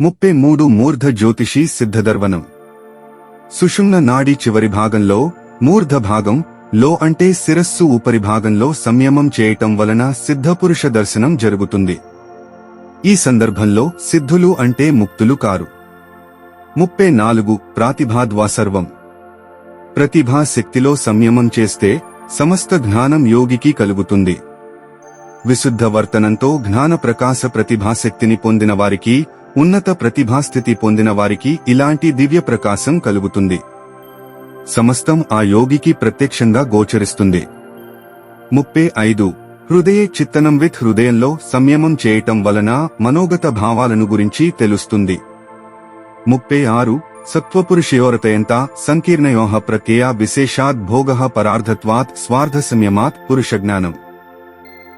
ముప్పై మూడు మూర్ధ జ్యోతిషి సిద్ధదర్వనం సుషుమ్న నాడి చివరి భాగంలో మూర్ధ భాగం లో అంటే శిరస్సు ఉపరి భాగంలో సంయమం చేయటం వలన సిద్ధపురుష దర్శనం జరుగుతుంది. ఈ సందర్భంలో సిద్ధులు అంటే ముక్తులు కారు. ముప్పై నాలుగు ప్రాతిభాద్వా సర్వం ప్రతిభా శక్తిలో సంయమం చేస్తే సమస్త జ్ఞానం యోగికి కలుగుతుంది. విశుద్ధ వర్తనంతో జ్ఞాన ప్రకాశ ప్రతిభాశక్తిని పొందిన వారికి ఉన్నత ప్రతిభాస్థితి పొందిన వారికి ఇలాంటి దివ్య ప్రకాశం కలుగుతుంది. సమస్తం ఆ యోగికి ప్రత్యక్షంగా గోచరిస్తుంది. ముప్పై ఐదు. హృదయ చిత్తనం విత్ హృదయంలో సంయమం చేయటం వలన మనోగత భావాలను గురించి తెలుస్తుంది. ముప్పై ఆరు. సత్వపురుషయోరతయంత సంకీర్ణయోహ ప్రత్యయ విశేషాత్ భోగ పరార్థత్వాత్ స్వార్థ సంయమాత్ పురుషజ్ఞానం.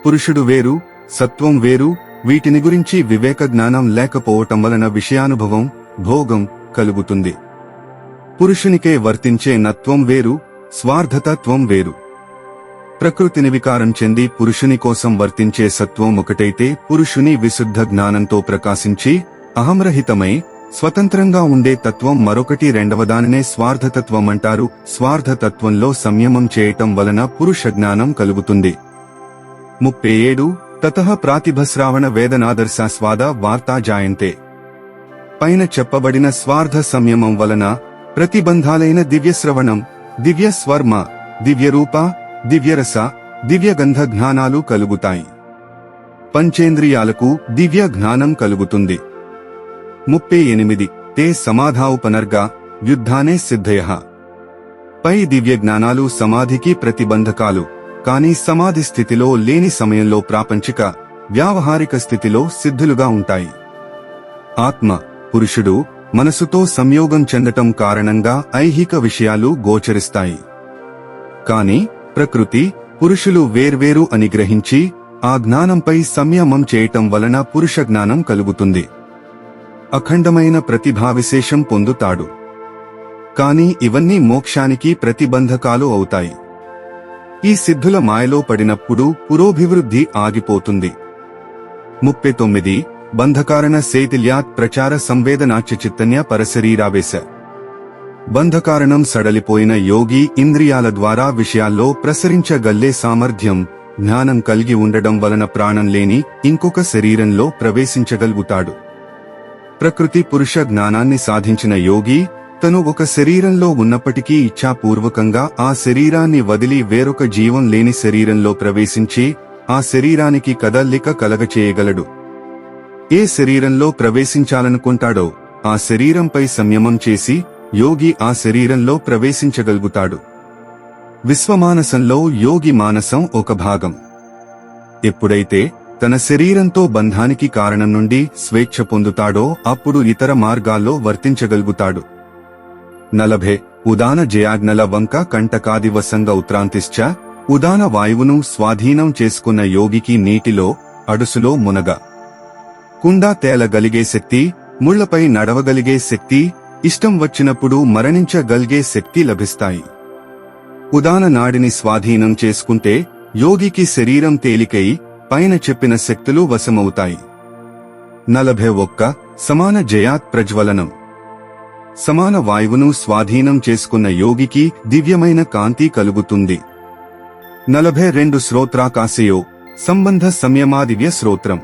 పురుషుడు వేరు సత్వం వేరు వీటిని గురించి వివేక జ్ఞానం లేకపోవటం వలన విషయానుభవం భోగం కలుగుతుంది. పురుషునికే వర్తించే నత్వం వేరు స్వార్థతత్వం వేరు. ప్రకృతిని వికారం చెంది పురుషుని కోసం వర్తించే సత్వం ఒకటైతే పురుషుని విశుద్ధ జ్ఞానంతో ప్రకాశించి అహంరహితమై స్వతంత్రంగా ఉండే తత్వం మరొకటి రెండవదానినే స్వార్థతత్వం అంటారు స్వార్థతత్వంలో సంయమం చేయటం వలన పురుష జ్ఞానం కలుగుతుంది. ముప్పై ఏడు తత ప్రాతిభశ్రావణ వేదనాదర్శాస్వాద వార్తా జాయంతే. పైన చెప్పబడిన స్వార్థ సంయమం వలన ప్రతిబంధాలైన దివ్యశ్రవణం దివ్య స్వర్మ దివ్యరూప దివ్యరస దివ్యగంధ జ్ఞానాలు కలుగుతాయి. పంచేంద్రియాలకు దివ్య జ్ఞానం కలుగుతుంది. ముప్పై ఎనిమిది. తే సమాధావుపనర్గా యుద్ధానే సిద్ధయ. పై దివ్య జ్ఞానాలు సమాధికి ప్రతిబంధకాలు. కానీ సమాధి స్థితిలో లేని సమయంలో ప్రాపంచిక వ్యావహారిక స్థితిలో సిద్ధులుగా ఉంటాయి. ఆత్మ పురుషుడు మనసుతో సంయోగం చెందటం కారణంగా ఐహిక విషయాలు గోచరిస్తాయి. కాని ప్రకృతి పురుషులు వేర్వేరు అని గ్రహించి ఆ జ్ఞానంపై సంయమం చేయటం వలన పురుష జ్ఞానం కలుగుతుంది. అఖండమైన ప్రతిభావిశేషం పొందుతాడు. కాని ఇవన్నీ మోక్షానికి ప్రతిబంధకాలు అవుతాయి. ఈ సిద్ధుల మాయలో పడినప్పుడు పురోభివృద్ధి ఆగిపోతుంది. ముప్పై తొమ్మిది. బంధకారణ శైథిల్యాత్ ప్రచార సంవేదనాచ్య చిత్తన్య పరశరీరావేశ. బంధకారణం సడలిపోయిన యోగి ఇంద్రియాల ద్వారా విషయాల్లో ప్రసరించగల్లే సామర్థ్యం జ్ఞానం కలిగి ఉండడం వలన ప్రాణం లేని ఇంకొక శరీరంలో ప్రవేశించగలుగుతాడు. ప్రకృతి పురుష జ్ఞానాన్ని సాధించిన యోగి తను ఒక శరీరంలో ఉన్నప్పటికీ ఇచ్ఛాపూర్వకంగా ఆ శరీరాన్ని వదిలి వేరొక జీవం లేని శరీరంలో ప్రవేశించి ఆ శరీరానికి కదల్లిక కలగచేయగలడు. ఏ శరీరంలో ప్రవేశించాలనుకుంటాడో ఆ శరీరంపై సంయమం చేసి యోగి ఆ శరీరంలో ప్రవేశించగలుగుతాడు. విశ్వమానసంలో యోగి మానసం ఒక భాగం. ఎప్పుడైతే తన శరీరంతో బంధానికి కారణం నుండి స్వేచ్ఛ పొందుతాడో అప్పుడు ఇతర మార్గాల్లో వర్తించగలుగుతాడు. నలభే ఉదాన జయాజ్ఞల వంక కంటకాదివసంగ ఉత్రాంతిశ్చ ఉదాన వాయువును స్వాధీనం చేసుకున్న యోగికి నీటిలో అడుసులో మునగ. కుండా తేలగలిగే శక్తి ముళ్ళపై నడవగలిగే శక్తి ఇష్టం వచ్చినప్పుడు మరణించగలిగే శక్తి లభిస్తాయి. ఉదాన నాడిని స్వాధీనం చేసుకుంటే యోగికి శరీరం తేలికై పైన చెప్పిన శక్తులు వశమవుతాయి. నలభై ఒక్క సమాన జయాత్ ప్రజ్వలనం. సమాన వాయువును స్వాధీనం చేసుకున్న యోగికి దివ్యమైన కాంతి కలుగుతుంది. నలభై రెండు శ్రోత్రాకాశయో సంబంధ సంయమాదివ్య శ్రోత్రం.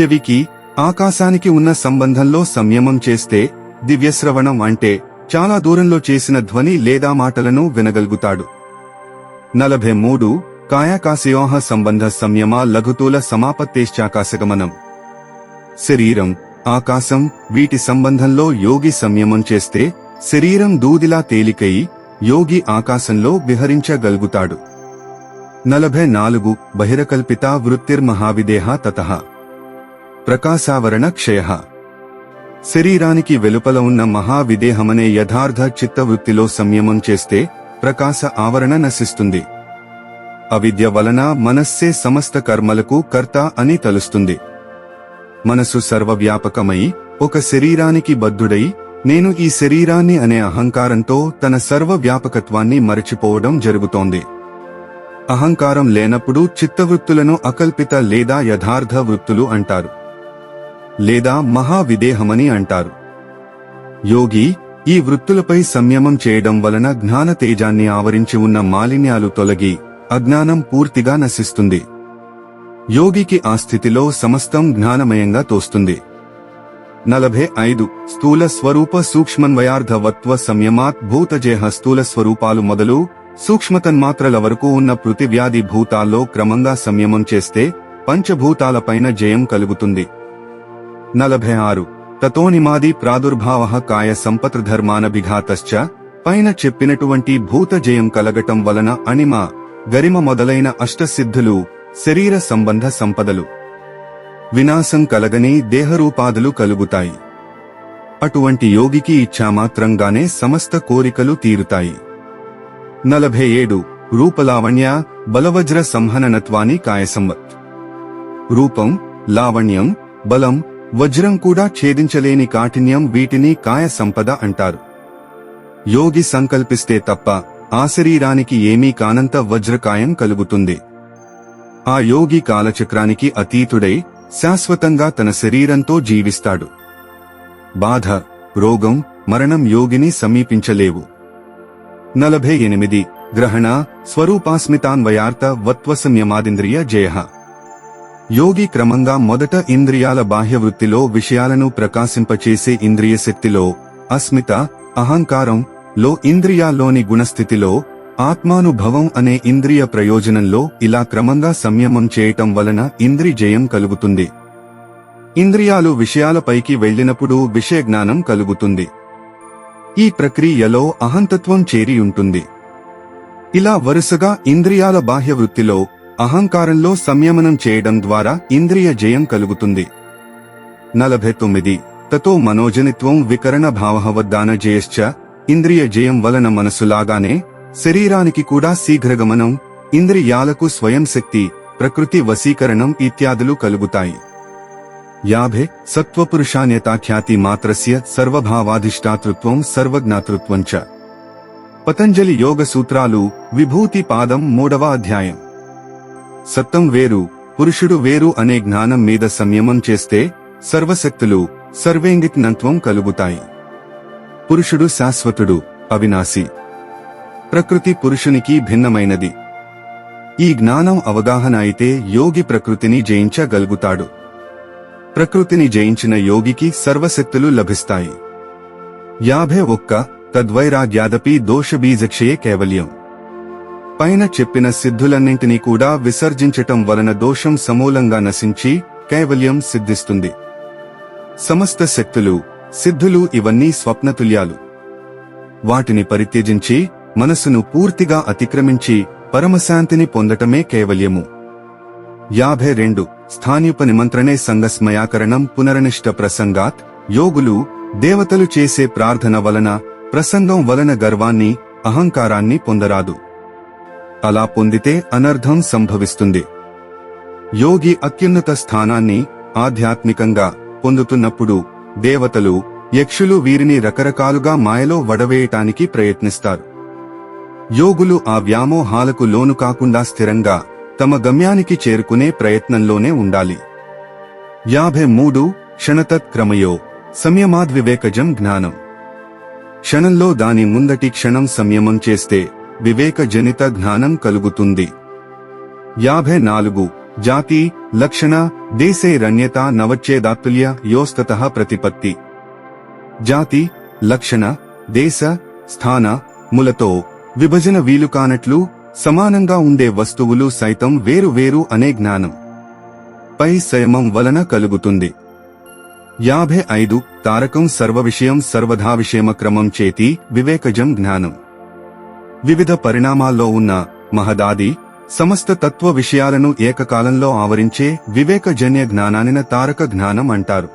చెవికి ఆకాశానికి ఉన్న సంబంధంలో సంయమం చేస్తే దివ్యశ్రవణం అంటే చాలా దూరంలో చేసిన ధ్వని లేదా మాటలను వినగలుగుతాడు. నలభై మూడు కాయాకాశయోహ సంబంధ సంయమ లఘుతూల సమాపత్తేశ్చాకాశగమనం. శరీరం ఆకాశం వీటి సంబంధంలో యోగి సంయమం చేస్తే శరీరం దూదిలా తేలికై యోగి ఆకాశంలో విహరించగలుగుతాడు. నలభై నాలుగు బహిరకల్పిత వృత్తిర్మహావిదేహ తత. ప్రకాశావరణ క్షయ. శరీరానికి వెలుపల ఉన్న మహావిదేహమనే యథార్థ చిత్తవృత్తిలో సంయమం చేస్తే ప్రకాశ ఆవరణ నశిస్తుంది. అవిద్య వలన మనస్సే సమస్త కర్మలకు కర్త అని తలుస్తుంది. మనసు సర్వవ్యాపకమై ఒక శరీరానికి బద్ధుడై నేను ఈ శరీరాన్ని అనే అహంకారంతో తన సర్వవ్యాపకత్వాన్ని మరచిపోవడం జరుగుతోంది. అహంకారం లేనప్పుడు చిత్తవృత్తులను అకల్పిత లేదా యథార్థ వృత్తులు అంటారు. లేదా మహావిదేహమని అంటారు. యోగి ఈ వృత్తులపై సంయమం చేయడం వలన జ్ఞాన తేజాన్ని ఆవరించి ఉన్న మాలిన్యాలు తొలగి అజ్ఞానం పూర్తిగా నశిస్తుంది. యోగికి ఆ స్థితిలో సమస్తం జ్ఞానమయంగా తోస్తుంది. నలభై ఐదు స్థూల స్వరూప సూక్ష్మన్వయార్థవత్వ సంయమాత్ భూతజేహ స్థూల స్వరూపాలు మొదలు సూక్ష్మతన్మాత్రల వరకు ఉన్న పృథివ్యాధి భూతాల్లో క్రమంగా సంయమం చేస్తే పంచభూతాలపైన జయం కలుగుతుంది. నలభై ఆరు తతోనిమాది ప్రాదుర్భావ కాయ సంపతృధర్మానభిఘాతశ్చ పైన చెప్పినటువంటి భూత జయం కలగటం వలన అణిమ గరిమ మొదలైన అష్టసిద్ధులు శరీర సంబంధ సంపదలు. వినాశం కలగని దేహరూపాదులు కలుగుతాయి. అటువంటి యోగికి ఇచ్చామాత్రంగానే సమస్త కోరికలు తీరుతాయి. నలభై ఏడు రూపలావణ్య బలవజ్ర సంహననత్వాన్ని కాయసంవత్. రూపం లావణ్యం బలం వజ్రం కూడా ఛేదించలేని కాఠిన్యం వీటిని కాయ సంపద అంటారు. యోగి సంకల్పిస్తే తప్ప ఆ శరీరానికి ఏమీ కానంత వజ్రకాయం కలుగుతుంది. ఆ యోగి కాలచక్రానికి అతీతుడై శాశ్వతంగా తన శరీరంతో జీవిస్తాడు. బాధ రోగం మరణం యోగిని సమీపించలేవు. నలభై ఎనిమిది గ్రహణ స్వరూపాస్మితాన్వయార్థ వత్వసంయమాదింద్రియ జయ. యోగి క్రమంగా మొదట ఇంద్రియాల బాహ్యవృత్తిలో విషయాలను ప్రకాశింపచేసే ఇంద్రియ శక్తిలో అస్మిత అహంకారం లో ఇంద్రియాల్లోని గుణస్థితిలో ఆత్మానుభవం అనే ఇంద్రియ ప్రయోజనంలో ఇలా క్రమంగా సంయమం చేయటం వలన ఇంద్రి జయం కలుగుతుంది. ఇంద్రియాలు విషయాలపైకి వెళ్ళినప్పుడు విషయ జ్ఞానం కలుగుతుంది. ఈ ప్రక్రియలో అహంతత్వం చేరి ఉంటుంది. ఇలా వరుసగా ఇంద్రియాల బాహ్య వృత్తిలో అహంకారంలో సంయమనం చేయడం ద్వారా ఇంద్రియ జయం కలుగుతుంది. నలభై తొమ్మిది. తతో మనోజనిత్వం వికరణ భావవద్దాన జయశ్చ ఇంద్రియ జయం వలన మనసులాగానే శరీరానికి కూడా శీఘ్రగమనం ఇంద్రియాలకు స్వయం శక్తి ప్రకృతి వశీకరణం ఇత్యాదులు కలుగుతాయి. యాభై సత్వపురుషాన్యతాఖ్యాతి మాత్రస్య సర్వభావాధిష్టాతృత్వం సర్వజ్ఞాతృత్వం చ. పతంజలి యోగ సూత్రాలు విభూతి పాదం మూడవ అధ్యాయం. సత్తం వేరు పురుషుడు వేరు అనే జ్ఞానం మీద సంయమం చేస్తే సర్వశక్తులు సర్వేంగిజ్ఞత్వం కలుగుతాయి. పురుషుడు శాశ్వతుడు అవినాశి. ప్రకృతి పురుషునికి భిన్నమైనది. ఈ జ్ఞానం అవగాహన అయితే యోగి ప్రకృతిని జయించగలుగుతాడు. ప్రకృతిని జయించిన యోగికి సర్వశక్తులు లభిస్తాయి. యాభై ఒక్క తద్వైరాగ్యాదపి దోషబీజక్షయే కేవల్యం. పైన చెప్పిన సిద్ధులన్నింటినీ కూడా విసర్జించటం వలన దోషం సమూలంగా నశించి కైవల్యం సిద్ధిస్తుంది. సమస్త శక్తులు సిద్ధులు ఇవన్నీ స్వప్నతుల్యాలు. వాటిని పరిత్యజించి మనసును పూర్తిగా అతిక్రమించి పరమశాంతిని పొందటమే కేవల్యము. యాభై రెండు. స్థానిప నిమంత్రణే సంగస్మయాకరణం పునరనిష్ట ప్రసంగాత్. యోగులు దేవతలు చేసే ప్రార్థన వలన ప్రసంగం వలన గర్వాన్ని అహంకారాన్ని పొందరాదు. అలా పొందితే అనర్థం సంభవిస్తుంది. యోగి అత్యున్నత స్థానాన్ని ఆధ్యాత్మికంగా పొందుతున్నప్పుడు దేవతలు యక్షులు వీరిని రకరకాలుగా మాయలో వడవేయటానికి ప్రయత్నిస్తారు. యోగులు ఆ వ్యామోహాలకు లోను కాకుండా స్థిరంగా తమ గమ్యానికి చేరుకునే ప్రయత్నంలోనే ఉండాలి. యాభై మూడు క్షణతత్ క్రమయో సంయమాద్వివేకజం జ్ఞానం. క్షణంలో దాని ముందటి క్షణం సంయమం చేస్తే వివేకజనిత జ్ఞానం కలుగుతుంది. యాభై నాలుగు జాతి లక్షణ దేశైరణ్యత నవచ్చేదాతుల్య యోస్తత ప్రతిపత్తి. జాతి లక్షణ దేశ స్థాన ములతో విభజన వీలు కానట్లు సమానంగా ఉండే వస్తువులు సైతం వేరు వేరు అనే జ్ఞానం. పై సంయమం వలన కలుగుతుంది. యాభై ఐదు తారకం సర్వ విషయం సర్వధా విషయమ క్రమం చేతి వివేకజం జ్ఞానం. వివిధ పరిణామాల్లో ఉన్న మహదాది సమస్త తత్వ విషయాలను ఏకకాలంలో ఆవరించే వివేకజన్య జ్ఞానానిన తారక జ్ఞానం అంటారు.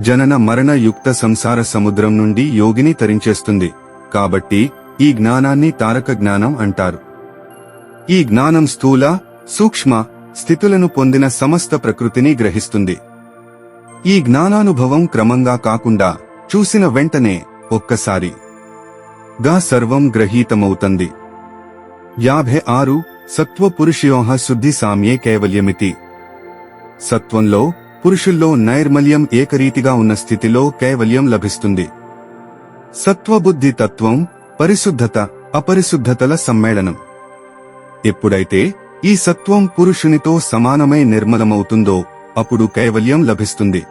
జనన మరణ యుక్త సంసార సముద్రం నుండి యోగిని తరించేస్తుంది. కాబట్టి ఈ జ్ఞానాన్ని తారక జ్ఞానం అంటారు. ఈ జ్ఞానం స్థూల సూక్ష్మ స్థితులను పొందిన సమస్త ప్రకృతిని గ్రహిస్తుంది. ఈ జ్ఞానానుభవం క్రమంగా కాకుండా చూసిన వెంటనే ఒక్కసారి. గా సర్వం గ్రహీతమవుతుంది యాభై ఆరు సత్వపురుషయోహ శుద్ధి సామ్యే కేవల్యమితి. సత్వంలో పురుషుల్లో నైర్మల్యం ఏకరీతిగా ఉన్న స్థితిలో కైవల్యం లభిస్తుంది. సత్వబుద్ధి తత్వం పరిశుద్ధత అపరిశుద్ధతల సమ్మేళనం. ఎప్పుడైతే ఈ సత్వం పురుషునితో సమానమై నిర్మలమవుతుందో అప్పుడు కైవల్యం లభిస్తుంది.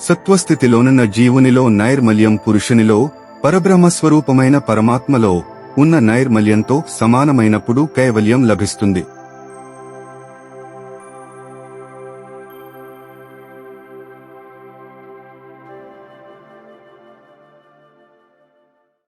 సత్వస్థితిలోనున్న జీవునిలో నైర్మల్యం పురుషునిలో పరబ్రహ్మస్వరూపమైన పరమాత్మలో ఉన్న నైర్మల్యంతో సమానమైనప్పుడు కైవల్యం లభిస్తుంది.